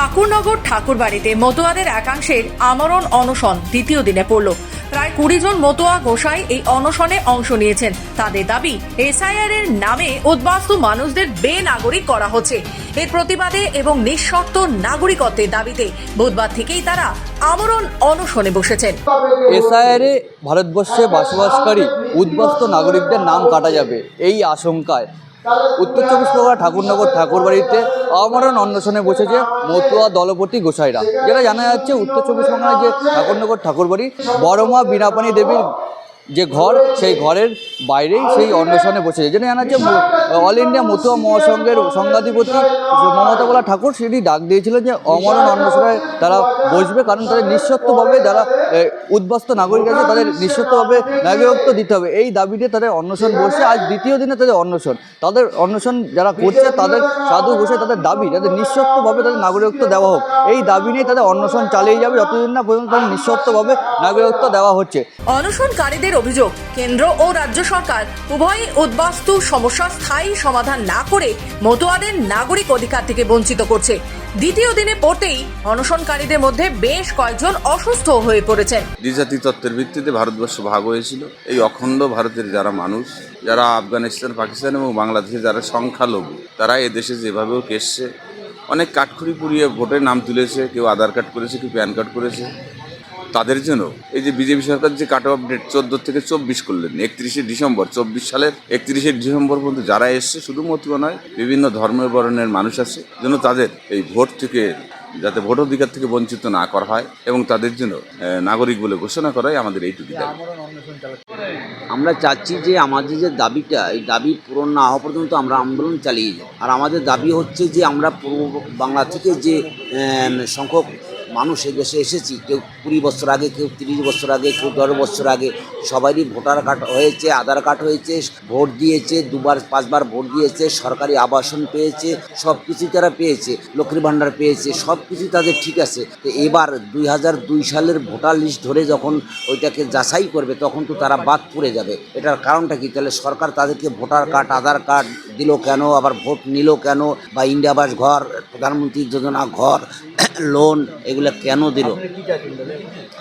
ঠাকুরনগর ঠাকুরবাড়িতে মতুয়াদের একাংশের আমরণ অনশন দ্বিতীয় দিনে পড়ল। প্রায় কুড়ি জন মতুয়া গোসাই এই অনশনে অংশ নিয়েছেন। তাদের দাবি এসআইআর এর নামে উদ্বাস্তু মানুষদের বেনাগরিক করা হচ্ছে। এর প্রতিবাদে এবং নিঃশর্ত নাগরিকত্বের দাবিতে বুধবার থেকেই তারা আমরণ অনশনে বসেছেন। এসআইআরে ভারতবর্ষে বসবাসকারী উদ্বাস্ত নাগরিকদের নাম কাটা যাবে, এই আশঙ্কায়। উত্তর চব্বিশ পরগনা ঠাকুরনগর ঠাকুরবাড়িতে অমরণ অন্বেষণে বসেছে মতুয়া দলপতি গোসাইরা। যেটা জানা যাচ্ছে, উত্তর চব্বিশ পরগনায় যে ঠাকুরনগর ঠাকুরবাড়ি, বড়মা বীরাপানি দেবীর যে ঘর, সেই ঘরের বাইরেই সেই অন্বেষণে বসেছে জানা যাচ্ছে ম- অল ইন্ডিয়া মতুয়া মহাসংঘের সংঘাধিপতি মমতা বলা ঠাকুর সেটি ডাক দিয়েছিলেন যে অমরণ অন্বেষণে তারা বসবে, কারণ তাদের নিঃশর্তভাবে যারা উদ্বাস্ত নাগরিক আছে, তাদের নিঃশর্তভাবে নাগরিকত্ব দিতে হবে। এই দাবিতে তাদের অন্বেষণ বসে, আজ দ্বিতীয় দিনে তাদের অন্বেষণ। তাদের অন্বেষণ যারা করছে, তাদের সাধু বসে তাদের দাবি তাদের নিঃশর্তভাবে তাদের নাগরিকত্ব দেওয়া হোক। এই দাবি নিয়ে তাদের অন্বেষণ চালিয়ে যাবে, যতদিন না পর্যন্ত তাদের নিঃশর্তভাবে নাগরিকত্ব দেওয়া হচ্ছে। অনশনকারীদের অভিযোগ, কেন্দ্র ও রাজ্য সরকার উভয়ই উদ্বাস্তু সমস্যার স্থায়ী সমাধান না করে মতুয়াদের নাগরিক অধিকার থেকে বঞ্চিত করছে। দ্বিতীয় দিনে পড়তেই অনশনকারীদের মধ্যে বেশ কয়েকজন অসুস্থ হয়ে পড়েছেন। দ্বিজাতি তত্ত্বের ভিত্তিতে ভারতবর্ষ ভাগ হয়েছিল। এই অখণ্ড ভারতের যারা মানুষ, যারা আফগানিস্তান, পাকিস্তান এবং বাংলাদেশে যারা সংখ্যালঘু, তারা এদেশে যেভাবেও কেসছে অনেক কাঠখড়ি পুড়িয়ে ভোটের নাম তুলেছে, কেউ আধার কার্ড করেছে, কেউ প্যান কার্ড করেছে। তাদের জন্য এই যে বিজেপি সরকার যে কাট অফ ডেট চোদ্দ থেকে চব্বিশ করলেন, একত্রিশে ডিসেম্বর, চব্বিশ সালের একত্রিশে ডিসেম্বর পর্যন্ত যারা এসছে শুধু মতুয়া নয়, বিভিন্ন ধর্মের বর্ণের মানুষ আছে, যেন তাদের এই ভোট থেকে, যাতে ভোট অধিকার থেকে বঞ্চিত না করা হয় এবং তাদের জন্য নাগরিক বলে ঘোষণা করাই আমাদের এইটুকু আমরা চাচ্ছি যে আমাদের যে দাবিটা, এই দাবি পূরণ না হওয়া পর্যন্ত আমরা আন্দোলন চালিয়ে যাব। আর আমাদের দাবি হচ্ছে যে আমরা পূর্ব বাংলা থেকে যে সংখ্যক মানুষ এই দেশে এসেছি, কেউ কুড়ি বছর আগে, কেউ তিরিশ বছর আগে, কেউ দশ বছর আগে। সবারই ভোটার কার্ড হয়েছে, আধার কার্ড হয়েছে, ভোট দিয়েছে, দুবার, পাঁচবার ভোট দিয়েছে, সরকারি আবাসন পেয়েছে সব কিছু তারা পেয়েছে, লক্ষ্মীর ভাণ্ডার পেয়েছে সব কিছু তাদের ঠিক আছে। তো এবার দুই হাজার দুই সালের ভোটার লিস্ট ধরে যখন ওইটাকে যাচাই করবে, তখন তো তারা বাদ পড়ে যাবে। এটার কারণটা কি? তাহলে সরকার তাদেরকে ভোটার কার্ড, আধার কার্ড দিল কেন? আবার ভোট নিল কেন? বা ইন্ডিয়া আবাস ঘর, প্রধানমন্ত্রী যোজনা ঘর লোন এগুলো কেন দিল?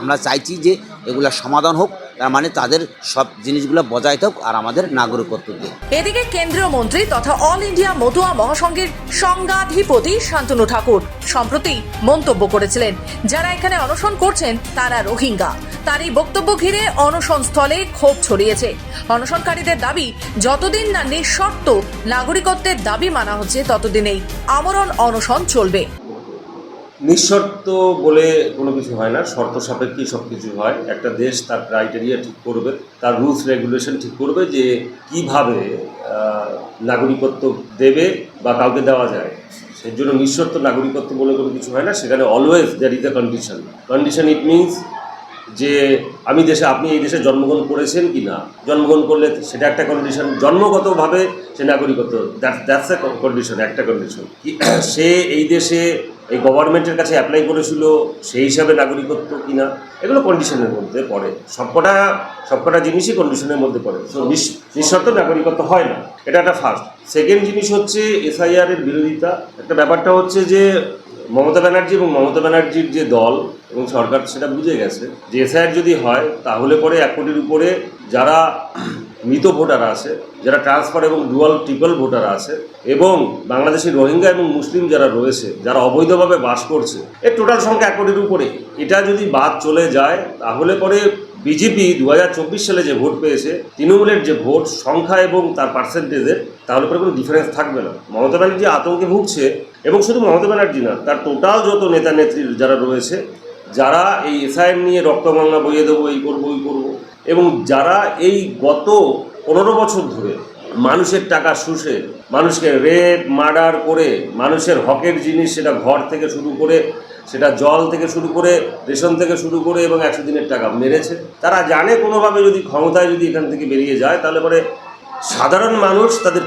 আমরা চাইছি যে এগুলা সমাধান হোক, তার মানে তাদের সব জিনিসগুলো বজায় থাক আর আমাদের নাগরিকত্ব দিয়ে এদিকে কেন্দ্রীয় মন্ত্রী তথা অল ইন্ডিয়া মতুয়া মহাসংঘের সংঘাধিপতি শান্তনু ঠাকুর সম্প্রতি মন্তব্য করেছিলেন। যারা এখানে অনশন করছেন, তারা রোহিঙ্গা। তার এই বক্তব্য ঘিরে অনশন স্থলে ক্ষোভ ছড়িয়েছে। অনশনকারীদের দাবি, যতদিন না নিঃশর্ত নাগরিকত্বের দাবি মানা হচ্ছে, ততদিনেই আমরণ অনশন চলবে। নিঃশর্ত বলে কোনো কিছু হয় না, শর্ত সাপেক্ষেই সব কিছু হয়। একটা দেশ তার ক্রাইটেরিয়া ঠিক করবে, তার রুলস রেগুলেশন ঠিক করবে যে কীভাবে নাগরিকত্ব দেবে বা কাউকে দেওয়া যায়। সেই জন্য নিঃশর্ত নাগরিকত্ব বলে কোনো কিছু হয় না, সেখানে always there is a condition condition it means যে আমি দেশে, আপনি এই দেশে জন্মগ্রহণ করেছেন কি না জন্মগ্রহণ করলে সেটা একটা কন্ডিশন জন্মগতভাবে সে নাগরিকত্ব দ্যাটস দ্যাটস এ কন্ডিশন একটা কন্ডিশন সে এই দেশে এই গভর্নমেন্টের কাছে অ্যাপ্লাই করেছিল, সেই হিসাবে নাগরিকত্ব কিনা, এগুলো কন্ডিশনের মধ্যে পড়ে। সবকটা সবকটা জিনিসই কন্ডিশনের মধ্যে পড়ে। তো নিঃশর্ত নাগরিকত্ব হয় না। এটা একটা ফার্স্ট সেকেন্ড জিনিস হচ্ছে এসআইআর এর বিরোধিতা। একটা ব্যাপারটা হচ্ছে যে, মমতা ব্যানার্জি এবং মমতা ব্যানার্জির যে দল এবং সরকার, সেটা বুঝে গেছে। যে এসআইআর যদি হয়, তাহলে পরে এক কোটির উপরে যারা মৃত ভোটার আছে, যারা ট্রান্সফার এবং ডুয়াল ট্রিপল ভোটার আছে, এবং বাংলাদেশের রোহিঙ্গা এবং মুসলিম যারা রয়েছে, যারা অবৈধভাবে বাস করছে, এর টোটাল সংখ্যা এক কোটির উপরে। এটা যদি বাদ চলে যায়, তাহলে পরে বিজেপি দু হাজার চব্বিশ সালে যে ভোট পেয়েছে, তৃণমূলের যে ভোট সংখ্যা এবং তার পার্সেন্টেজের তাহলে পরে কোনো ডিফারেন্স থাকবে না। মমতা ব্যানার্জি আতঙ্কে ভুগছে, এবং শুধু মমতা ব্যানার্জি না, তার টোটাল যত নেতা নেত্রী যারা রয়েছে, যারা এই এসআইএম নিয়ে রক্তগঙ্গা বইয়ে দেবো, এই করব, ওই করব এবং যারা এই গত পনেরো বছর ধরে মানুষের টাকা শুষে, মানুষকে রেপ, মার্ডার করে, মানুষের হকের জিনিস সেটা ঘর থেকে শুরু করে, সেটা জল থেকে শুরু করে, রেশন থেকে শুরু করে এবং একশো দিনের টাকা মেরেছে, তারা জানে কোনোভাবে যদি ক্ষমতায় যদি এখান থেকে বেরিয়ে যায়, তাহলে পরে সাধারণ মানুষ তাদের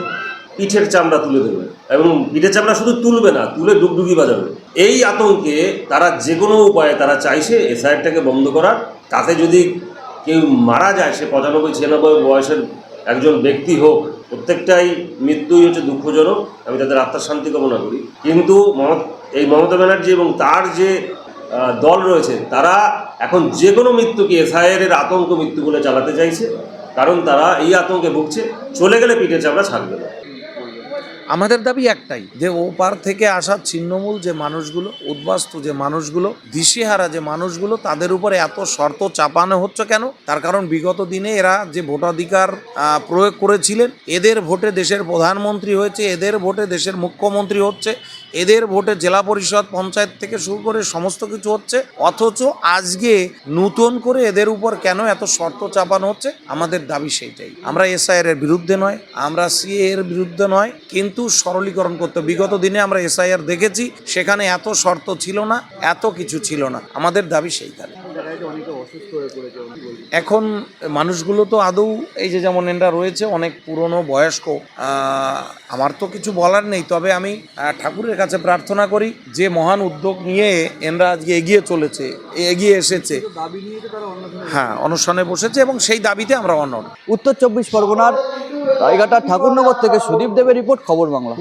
পিঠের চামড়া তুলে দেবে এবং পিঠের চামড়া শুধু তুলবে না, তুলে ডুগডুগি বাজাবে। এই আতঙ্কে তারা যে কোনো উপায়ে তারা চাইছে এসআইআরটাকে বন্ধ করার, তাতে যদি কেউ মারা যায়, সে পঁচানব্বই, ছিয়ানব্বই বয়সের একজন ব্যক্তি হোক, প্রত্যেকটাই মৃত্যুই হচ্ছে দুঃখজনক, আমি তাদের আত্মার শান্তি কামনা করি। কিন্তু এই মমতা ব্যানার্জি এবং তার যে দল রয়েছে, তারা এখন যে কোনো মৃত্যুকে এসআইআর এর আতঙ্ক মৃত্যু বলে চালাতে চাইছে, কারণ তারা এই আতঙ্কে ভুগছে, চলে গেলে পিঠে চাপড়া ছাড়বে না। আমাদের দাবি একটাই, যে ওপার থেকে আসা ছিন্নমূল যে মানুষগুলো, উদ্বাস্তু যে মানুষগুলো, দিশেহারা যে মানুষগুলো, তাদের উপরে এত শর্ত চাপানো হচ্ছে কেন? তার কারণ বিগত দিনে এরা যে ভোটাধিকার প্রয়োগ করেছিলেন, এদের ভোটে দেশের প্রধানমন্ত্রী হয়েছে, এদের ভোটে দেশের মুখ্যমন্ত্রী হচ্ছে, এদের ভোটে জেলা পরিষদ পঞ্চায়েত থেকে শুরু করে সমস্ত কিছু হচ্ছে, অথচ আজকে নতুন করে এদের উপর কেন এত শর্ত চাপানো হচ্ছে? আমাদের দাবি সেইটাই। আমরা এসআইআর এর বিরুদ্ধে নয়, আমরা সিএ এর বিরুদ্ধে নয়, কিন্তু সরলীকরণ করতে বিগত দিনে আমরা এসআইআর দেখেছি, সেখানে এত শর্ত ছিল না, এত কিছু ছিল না। আমাদের দাবি এখন মানুষগুলো তো আদৌ এই যে যেমন এনরা রয়েছে অনেক পুরনো বয়স্ক আমার তো কিছু বলার নেই তবে আমি ঠাকুরের কাছে প্রার্থনা করি যে মহান উদ্যোগ নিয়ে এনরা আজকে এগিয়ে চলেছে এগিয়ে এসেছে। হ্যাঁ অনশনে বসেছে এবং সেই দাবিতে আমরা অনড় উত্তর চব্বিশ পরগনার রায়ঘাটা ঠাকুরনগর থেকে সুদীপ দেবের রিপোর্ট খবর বাংলা।